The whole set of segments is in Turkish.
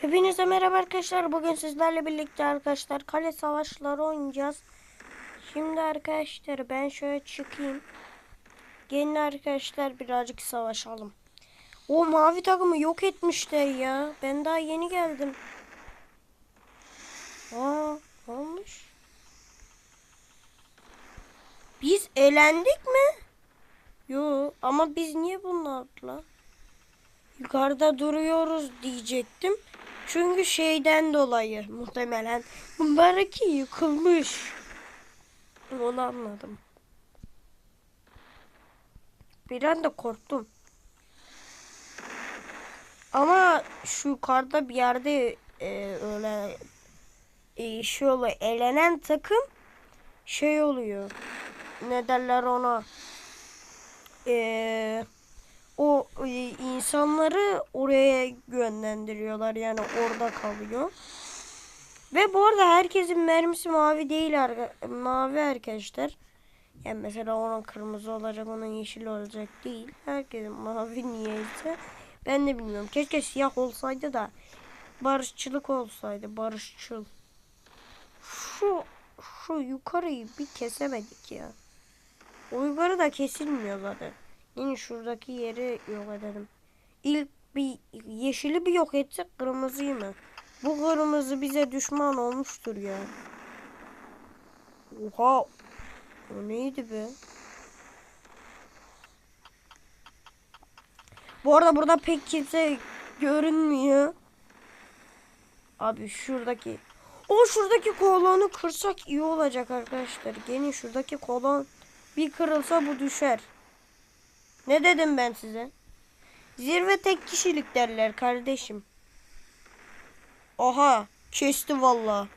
Hepinize merhaba arkadaşlar. Bugün sizlerle birlikte arkadaşlar kale savaşları oynayacağız. Şimdi arkadaşlar ben şöyle çıkayım. Gelin arkadaşlar birazcık savaşalım. O mavi takımı yok etmişler ya. Ben daha yeni geldim. Aa, olmuş? Biz elendik mi? Yo ama biz niye bunlarla? Yukarıda duruyoruz diyecektim. Çünkü şeyden dolayı muhtemelen bunlarınki yıkılmış. Onu anladım. Bir anda korktum. Ama şu yukarıda bir yerde e, öyle e, şey oluyor. Elenen takım şey oluyor. Ne derler ona? Eee o e, insanları oraya yönlendiriyorlar yani orada kalıyor. Ve bu arada herkesin mermisi mavi değil mavi arkadaşlar. Yani mesela onun kırmızı olacak, onun yeşil olacak değil. Herkesin mavi niyeyse ben de bilmiyorum. Keşke siyah olsaydı da barışçılık olsaydı, barışçıl. Şu şu yukarıyı bir kesemedik ya. O yukarı da kesilmiyor zaten. Yine şuradaki yeri yok edelim. İlk bir yeşili bir yok etsek kırmızıyı mı? Bu kırmızı bize düşman olmuştur ya. Oha. O neydi be? Bu arada burada pek kimse görünmüyor. Abi şuradaki o şuradaki kolonu kırsak iyi olacak arkadaşlar. Gelin şuradaki kolon bir kırılsa bu düşer. Ne dedim ben size? Zirve tek kişilik derler kardeşim. Oha kesti valla.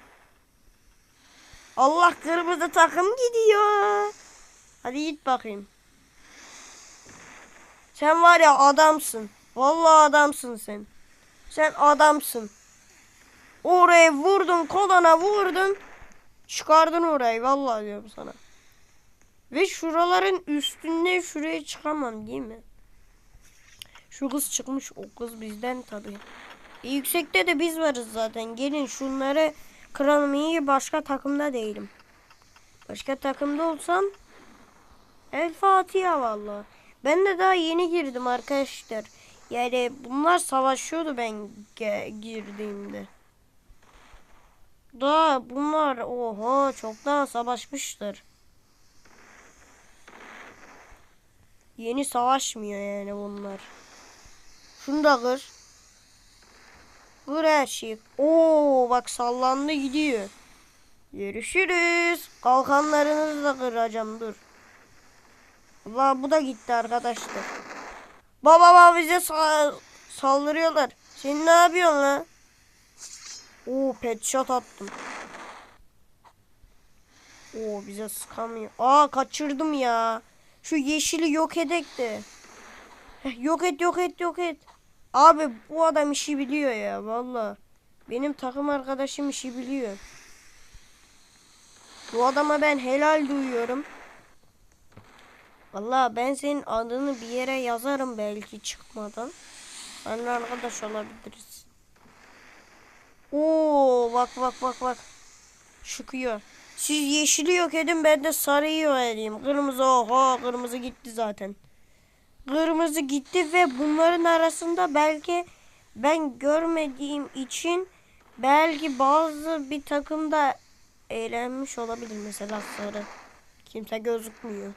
Allah kırmızı takım gidiyor. Hadi git bakayım. Sen var ya adamsın. Vallahi adamsın sen. Sen adamsın. Oraya vurdun kolana vurdun. Çıkardın orayı vallahi diyorum sana. Ve şuraların üstünden şuraya çıkamam değil mi? Şu kız çıkmış o kız bizden tabii. E, yüksekte de biz varız zaten. Gelin şunları kıralım iyi başka takımda değilim. Başka takımda olsam El Fatiha valla. Ben de daha yeni girdim arkadaşlar. Yani bunlar savaşıyordu ben girdiğimde. Daha bunlar oha çoktan savaşmıştır. Yeni savaşmıyor yani bunlar. Şunu da kır. Kır her şeyi. Oo bak sallandı gidiyor. Görüşürüz. Kalkanlarınızı da kıracağım dur. Allah bu da gitti arkadaşlar. Baba baba bize sa- saldırıyorlar. Sen ne yapıyorsun lan? Oo pet shot attım. Oo bize sıkamıyor. Aa kaçırdım ya. Şu yeşili yok edek de. Yok et yok et yok et. Abi bu adam işi biliyor ya valla. Benim takım arkadaşım işi biliyor. Bu adama ben helal duyuyorum. Valla ben senin adını bir yere yazarım belki çıkmadan. Seninle arkadaş olabiliriz. Oo bak bak bak bak. Çıkıyor. Siz yeşili yok edin ben de sarıyı yok. Kırmızı oha kırmızı gitti zaten. Kırmızı gitti ve bunların arasında belki ben görmediğim için belki bazı bir takımda eğlenmiş olabilir mesela sarı. Kimse gözükmüyor.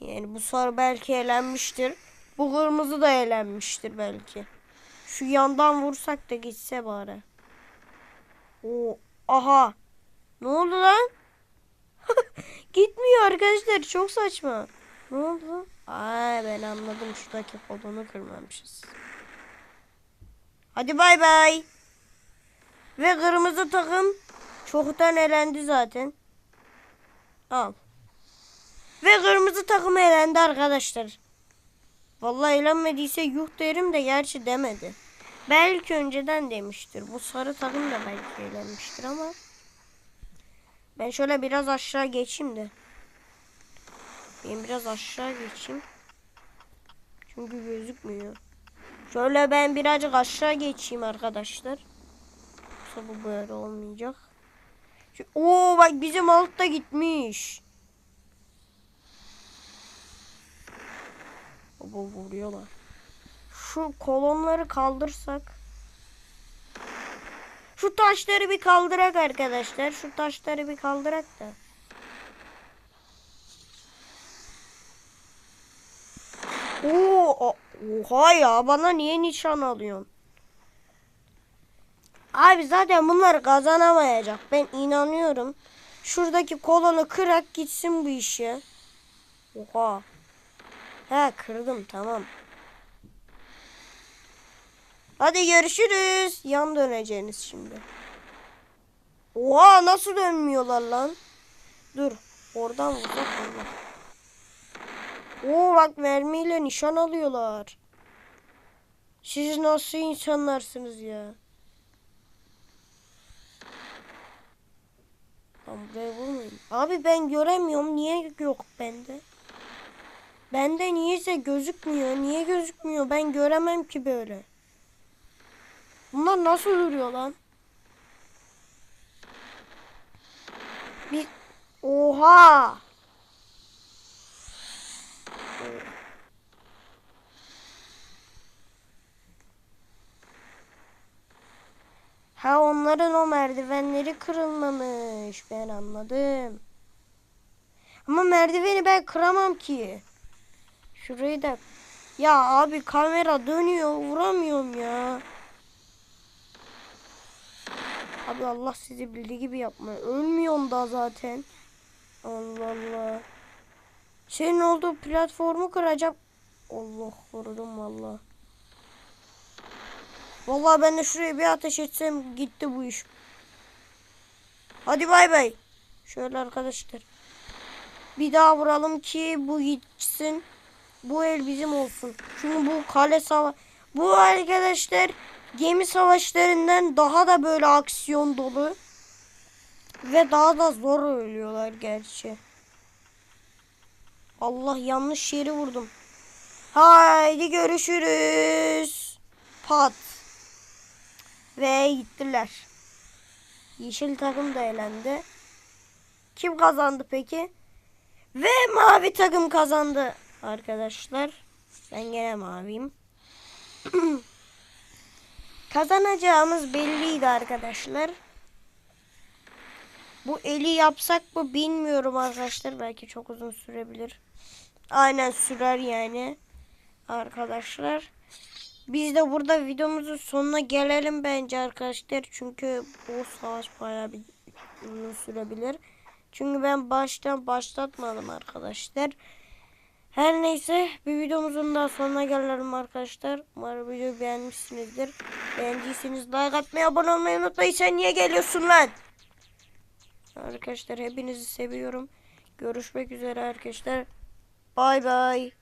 Yani bu sarı belki eğlenmiştir. Bu kırmızı da eğlenmiştir belki. Şu yandan vursak da gitse bari. O aha. Ne oldu lan? Gitmiyor arkadaşlar. Çok saçma. Ne oldu? Ay ben anladım. Şuradaki kolunu kırmamışız. Hadi bay bay. Ve kırmızı takım çoktan elendi zaten. Al. Ve kırmızı takım elendi arkadaşlar. Vallahi eğlenmediyse yuh derim de gerçi demedi. Belki önceden demiştir. Bu sarı takım da belki eğlenmiştir ama. Ben şöyle biraz aşağı geçeyim de. Ben biraz aşağı geçeyim. Çünkü gözükmüyor. Şöyle ben birazcık aşağı geçeyim arkadaşlar. Yoksa bu böyle olmayacak. Oo bak bizim alt da gitmiş. Baba vuruyorlar. Şu kolonları kaldırsak. Şu taşları bir kaldırak arkadaşlar. Şu taşları bir kaldırak da. Oo, oha ya bana niye nişan alıyorsun? Abi zaten bunlar kazanamayacak. Ben inanıyorum. Şuradaki kolonu kırak gitsin bu işe. Oha. He kırdım tamam. Hadi görüşürüz. Yan döneceğiniz şimdi. Oha nasıl dönmüyorlar lan? Dur. Oradan vursak Allah. Oo bak mermiyle nişan alıyorlar. Siz nasıl insanlarsınız ya? Lan buraya vurmayayım. Abi ben göremiyorum. Niye yok bende? Bende niyeyse gözükmüyor. Niye gözükmüyor? Ben göremem ki böyle. Bunlar nasıl duruyor lan? Bir... Oha! Ha onların o merdivenleri kırılmamış. Ben anladım. Ama merdiveni ben kıramam ki. Şurayı da... Ya abi kamera dönüyor. Vuramıyorum ya. Abi Allah sizi bildiği gibi yapma. Ölmüyorsun da zaten. Allah Allah. Senin olduğu platformu kıracak. Allah korudum valla. Vallahi ben de şuraya bir ateş etsem gitti bu iş. Hadi bay bay. Şöyle arkadaşlar. Bir daha vuralım ki bu gitsin. Bu el bizim olsun. Çünkü bu kale sava bu arkadaşlar gemi savaşlarından daha da böyle aksiyon dolu. Ve daha da zor ölüyorlar gerçi. Allah yanlış yeri vurdum. Haydi görüşürüz. Pat. Ve gittiler. Yeşil takım da elendi. Kim kazandı peki? Ve mavi takım kazandı arkadaşlar. Ben gene maviyim. Kazanacağımız belliydi arkadaşlar. Bu eli yapsak mı bilmiyorum arkadaşlar. Belki çok uzun sürebilir. Aynen sürer yani. Arkadaşlar. Biz de burada videomuzun sonuna gelelim bence arkadaşlar. Çünkü bu savaş bayağı bir uzun sürebilir. Çünkü ben baştan başlatmadım arkadaşlar. Her neyse bir videomuzun daha sonuna gelelim arkadaşlar. Umarım videoyu beğenmişsinizdir. Beğendiyseniz like atmayı abone olmayı unutmayın. Sen niye geliyorsun lan? Arkadaşlar hepinizi seviyorum. Görüşmek üzere arkadaşlar. Bay bay.